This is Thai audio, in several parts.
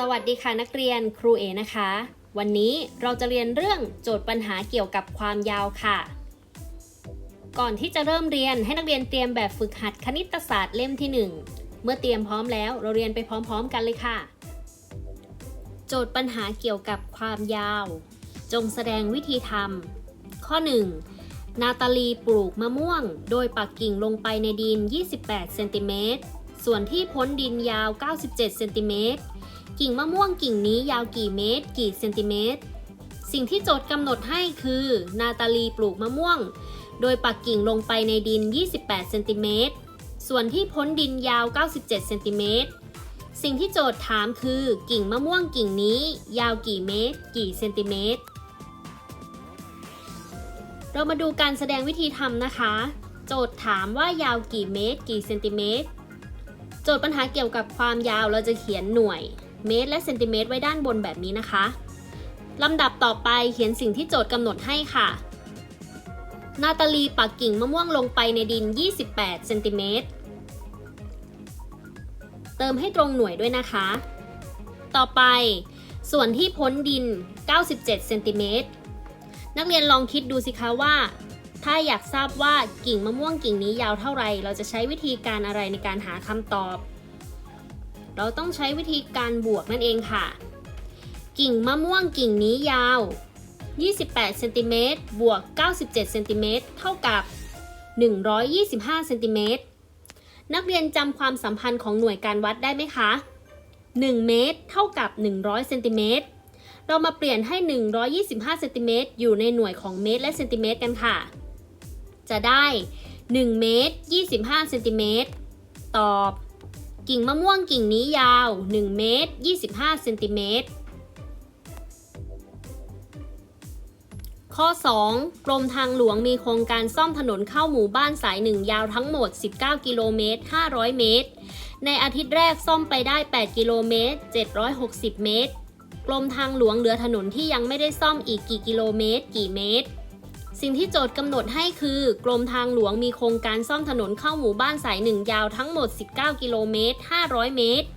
สวัสดีค่ะนักเรียนครูเอนะคะ วันนี้เราจะเรียนเรื่องโจทย์ปัญหาเกี่ยวกับความยาวค่ะ ก่อนที่จะเริ่มเรียนให้นักเรียนเตรียมแบบฝึกหัดคณิตศาสตร์เล่มที่ 1 เมื่อเตรียมพร้อมแล้วเราเรียนไปพร้อมๆกันเลยค่ะ โจทย์ปัญหาเกี่ยวกับความยาว จงแสดงวิธีทำข้อ 1. นาตาลีปลูกมะม่วง โดยปักกิ่งลงไปในดิน 28 เซนติเมตรส่วนที่พ้นดินยาว 97 เซนติเมตร กิ่งมะม่วงกิ่งนี้ยาวกี่เมตร กี่เซนติเมตร สิ่งที่โจทย์กำหนดให้คือ นาตาลีปลูกมะม่วง โดยปักกิ่งลงไปในดิน 28 เซนติเมตร ส่วนที่พ้นดินยาว 97 เซนติเมตร สิ่งที่โจทย์ถามคือ กิ่งมะม่วงกิ่งนี้ ยาวกี่เมตร กี่เซนติเมตร เรามาดูการแสดงวิธีทำนะคะ โจทย์ถามว่ายาวกี่เมตร กี่เซนติเมตร โจทย์ปัญหาเกี่ยวกับความยาวเราจะเขียนหน่วย เมตรและเซนติเมตรไว้ด้านบนแบบนี้นะคะลำดับต่อไปเขียนสิ่งที่โจทย์กำหนดให้ค่ะ นาตาลีปักกิ่งมะม่วงลงไปในดิน 28เซนติเมตรเติมให้ตรงหน่วยด้วยนะคะ ต่อไป ส่วนที่พ้นดิน 97เซนติเมตรนักเรียนลองคิดดูสิคะว่า ถ้าอยากทราบว่ากิ่งมะม่วงกิ่งนี้ยาวเท่าไร เราจะใช้วิธีการอะไรในการหาคำตอบ เราต้องใช้วิธีการบวกนั่นเองค่ะ กิ่งมะม่วงกิ่งนี้ยาว 28เซนติเมตรบวก 97เซนติเมตรเท่ากับ 125เซนติเมตรนักเรียนจำความสัมพันธ์ของหน่วยการวัดได้ไหมคะ 1 เมตรเท่ากับ 100เซนติเมตรเรามาเปลี่ยนให้ 125เซนติเมตรอยู่ในหน่วยของเมตรและเซนติเมตรกันค่ะ จะได้ 1 เมตร 25เซนติเมตรตอบ กิ่งมะม่วงกิ่งนี้ยาว 1 เมตร 25 เซนติเมตร ข้อ 2 กรมทางหลวงมีโครงการซ่อมถนนเข้าหมู่บ้านสายหนึ่งยาวทั้งหมด 19 กิโลเมตร 500 เมตร ในอาทิตย์แรกซ่อมไปได้ 8 กิโลเมตร 760 เมตร กรมทางหลวงเหลือถนนที่ยังไม่ได้ซ่อมอีกกี่กิโลเมตร กี่เมตร สิ่งที่โจทย์กำหนดให้คือกรมทางหลวงมีโครงการซ่อมถนนเข้าหมู่บ้านสายหนึ่งยาวทั้งหมด 19 กิโลเมตร 500 เมตร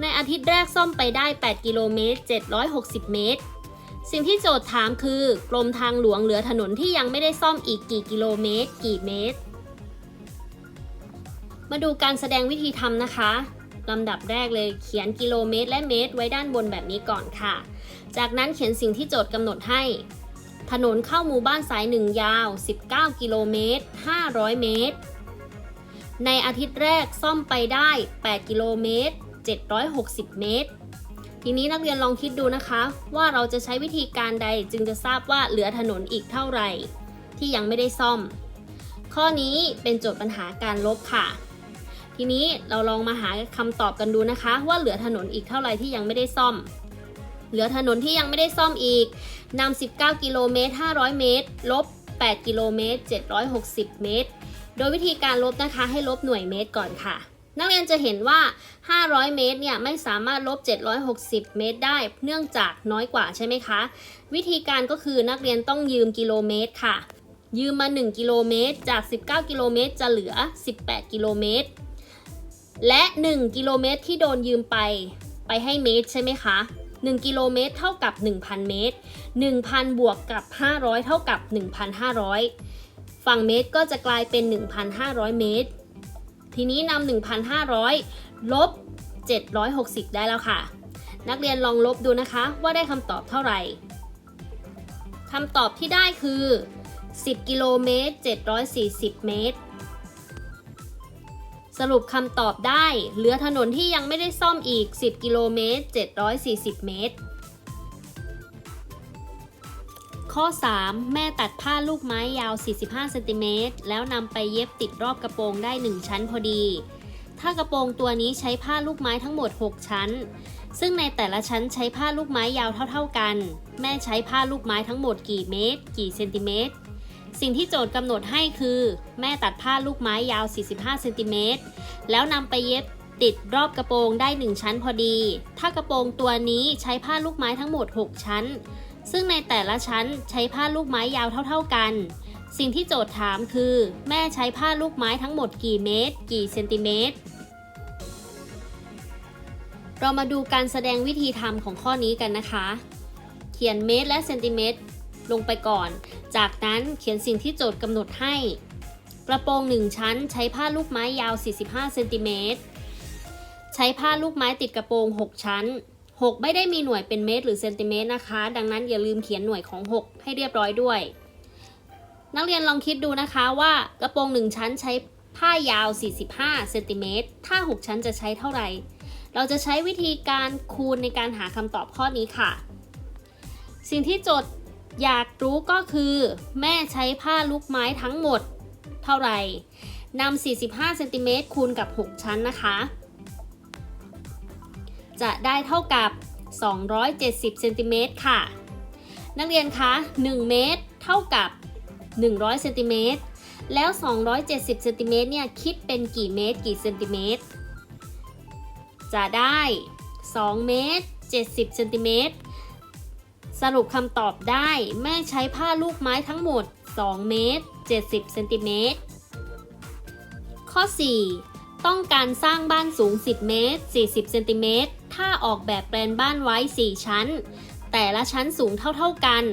ในอาทิตย์แรกซ่อมไปได้ 8 กิโลเมตร 760 เมตร สิ่งที่โจทย์ถามคือกรมทางหลวงเหลือถนนที่ยังไม่ได้ซ่อมอีกกี่กิโลเมตร กี่เมตร มาดูการแสดงวิธีทำนะคะลำดับแรกเลยเขียนกิโลเมตรและเมตร ไว้ด้านบนแบบนี้ก่อนค่ะ จากนั้นเขียนสิ่งที่โจทย์กำหนดให้ ถนนเข้าหมู่บ้านสายหนึ่งยาว 19 กิโลเมตร 500 เมตร ในอาทิตย์แรกซ่อมไปได้ 8 กิโลเมตร 760 เมตร ทีนี้นักเรียนลองคิดดูนะคะ ว่าเราจะใช้วิธีการใดจึงจะทราบว่าเหลือถนนอีกเท่าไหร่ ที่ยังไม่ได้ซ่อม ข้อนี้เป็นโจทย์ปัญหาการลบค่ะ ทีนี้เราลองมาหาคำตอบกันดูนะคะ ว่าเหลือถนนอีกเท่าไหร่ที่ยังไม่ได้ซ่อม เหลือถนนที่ยังไม่ได้ซ่อมอีกนำ19 กิโลเมตร 500 เมตร ลบ 8 กิโลเมตร 760 เมตร โดยวิธีการลบนะคะให้ลบหน่วยเมตรก่อนค่ะ นักเรียนจะเห็นว่า 500 เมตรเนี่ยไม่สามารถลบ 760 เมตรได้ เนื่องจากน้อยกว่าใช่ไหมคะ วิธีการก็คือนักเรียนต้องยืมกิโลเมตรค่ะ ยืมมา 1 กิโลเมตร จาก 19 กิโลเมตร จะเหลือ 18 กิโลเมตร และ 1 กิโลเมตรที่โดนยืมไป ไปให้เมตรใช่ไหมคะ 1 กิโลเมตรเท่ากับ 1,000 เมตร 1,000 บวกกับ 500 เท่ากับ 1,500 ฝั่งเมตรก็จะกลายเป็น 1,500 เมตร ทีนี้นำ1,500 ลบ 760 ได้แล้วค่ะ นักเรียนลองลบดูนะคะว่าได้คำตอบเท่าไหร่คำตอบที่ได้คือ 10 กิโลเมตร 740 เมตร สรุปคำตอบได้ เหลือถนนที่ยังไม่ได้ซ่อมอีก 10 กิโลเมตร 740 เมตร ข้อ 3 แม่ตัดผ้าลูกไม้ยาว 45 เซนติเมตร แล้วนำไปเย็บติดรอบกระโปรงได้ 1 ชั้นพอดี ถ้ากระโปรงตัวนี้ใช้ผ้าลูกไม้ทั้งหมด 6 ชั้น ซึ่งในแต่ละชั้นใช้ผ้าลูกไม้ยาวเท่า ๆกัน แม่ใช้ผ้าลูกไม้ทั้งหมดกี่เมตร กี่เซนติเมตร สิ่งที่โจทย์กำหนดให้คือ แม่ตัดผ้าลูกไม้ยาว 45เซนติเมตรแล้วนำไปเย็บติดรอบกระโปรงได้ 1 ชั้นพอดี ถ้ากระโปรงตัวนี้ใช้ผ้าลูกไม้ทั้งหมด 6 ชั้น ซึ่งในแต่ละชั้นใช้ผ้าลูกไม้ยาวเท่า ๆกัน สิ่งที่โจทย์ถามคือ แม่ใช้ผ้าลูกไม้ทั้งหมดกี่เมตร กี่เซนติเมตร เรามาดูการแสดงวิธีทำของข้อนี้กันนะคะ เขียนเมตรและเซนติเมตร ลงไปก่อน จากนั้นเขียนสิ่งที่โจทย์กำหนดให้ กระโปรง 1 ชั้นใช้ผ้าลูกไม้ยาว 45เซนติเมตร ใช้ผ้าลูกไม้ติดกระโปรง 6 ชั้น 6 ไม่ได้มีหน่วยเป็นเมตรหรือเซนติเมตรนะคะ ดังนั้นอย่าลืมเขียนหน่วยของ 6 ให้เรียบร้อยด้วย นักเรียนลองคิดดูนะคะว่ากระโปรง 1 ชั้นใช้ผ้ายาว 45เซนติเมตรถ้า 6 ชั้นจะใช้เท่าไหร่ เราจะใช้วิธีการคูณในการหาคำตอบข้อนี้ค่ะ สิ่งที่โจทย์ อยากรู้ก็คือ แม่ใช้ผ้าลูกไม้ทั้งหมด เท่าไหร่นำ45เซนติเมตรคูณกับ 6 ชั้นนะคะ จะได้เท่ากับ 270เซนติเมตรค่ะ นักเรียนคะ1 เมตรเท่ากับ 100เซนติเมตรแล้ว 270เซนติเมตรเนี่ย คิดเป็นกี่เมตร กี่เซนติเมตร จะได้ 2 เมตร 70เซนติเมตร สรุปคำตอบได้ แม่ใช้ผ้าลูกไม้ทั้งหมด 2 เมตร 70 เซนติเมตร ข้อ 4 ต้องการสร้างบ้านสูง 10 เมตร 40 เซนติเมตร ถ้าออกแบบแปลนบ้านไว้ 4 ชั้น แต่ละชั้นสูงเท่า ๆกัน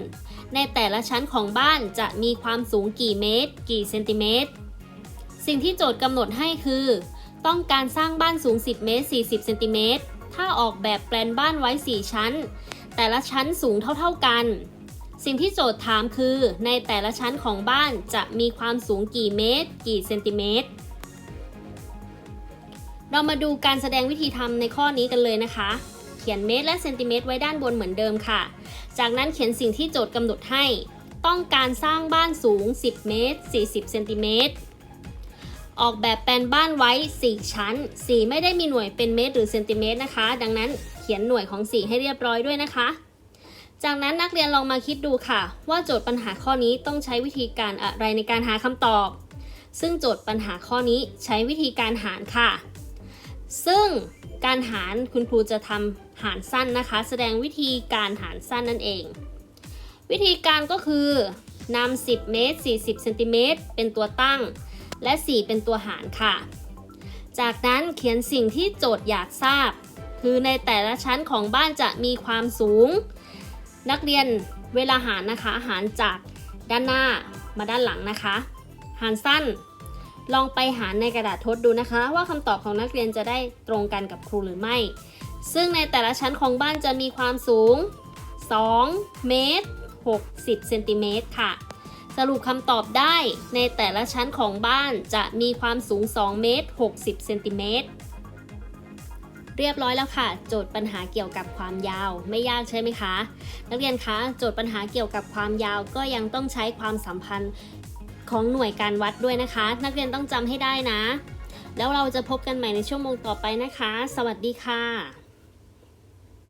ในแต่ละชั้นของบ้านจะมีความสูงกี่เมตร กี่เซนติเมตร สิ่งที่โจทย์กำหนดให้คือ ต้องการสร้างบ้านสูง 10 เมตร 40 เซนติเมตร ถ้าออกแบบแปลนบ้านไว้ 4 ชั้น แต่ละชั้นสูงเท่า ๆกัน สิ่งที่โจทย์ถามคือ ในแต่ละชั้นของบ้านจะมีความสูงกี่เมตร กี่เซนติเมตร เรามาดูการแสดงวิธีทำในข้อนี้กันเลยนะคะ เขียนเมตรและเซนติเมตรไว้ด้านบนเหมือนเดิมค่ะ จากนั้นเขียนสิ่งที่โจทย์กำหนดให้ ต้องการสร้างบ้านสูง 10 เมตร 40 เซนติเมตร ออกแบบแปลนบ้านไว้ 4 ชั้น 4 ไม่ได้มีหน่วยเป็นเมตรหรือเซนติเมตรนะคะ ดังนั้นเขียนหน่วยของ 4 ให้เรียบร้อยด้วยนะคะ จากนั้นนักเรียนลองมาคิดดูค่ะ ว่าโจทย์ปัญหาข้อนี้ต้องใช้วิธีการอะไรในการหาคำตอบ ซึ่งโจทย์ปัญหาข้อนี้ใช้วิธีการหารค่ะ ซึ่งการหารคุณครูจะทำหารสั้นนะคะ แสดงวิธีการหารสั้นนั่นเอง วิธีการก็คือนำ10 เมตร 40 เซนติเมตรเป็นตัวตั้ง และ 4 เป็นตัวหารค่ะ จากนั้นเขียนสิ่งที่โจทย์อยากทราบ คือในแต่ละชั้นของบ้านจะมีความสูง นักเรียนเวลาหารนะคะหารจากด้านหน้ามาด้านหลังนะคะ หารสั้น ลองไปหารในกระดาษทดดูนะคะ ว่าคำตอบของนักเรียนจะได้ตรงกันกับครูหรือไม่ ซึ่งในแต่ละชั้นของบ้านจะมีความสูง 2 เมตร 60 เซนติเมตรค่ะ สรุปคำตอบได้ในแต่ละชั้นของบ้านจะมีความสูง 2 เมตร 60 เซนติเมตร เรียบร้อยแล้วค่ะ โจทย์ปัญหาเกี่ยวกับความยาวไม่ยากใช่ไหมคะ นักเรียนคะโจทย์ปัญหาเกี่ยวกับความยาวก็ยังต้องใช้ความสัมพันธ์ของหน่วยการวัดด้วยนะคะ นักเรียนต้องจำให้ได้นะ แล้วเราจะพบกันใหม่ในชั่วโมงต่อไปนะคะ สวัสดีค่ะ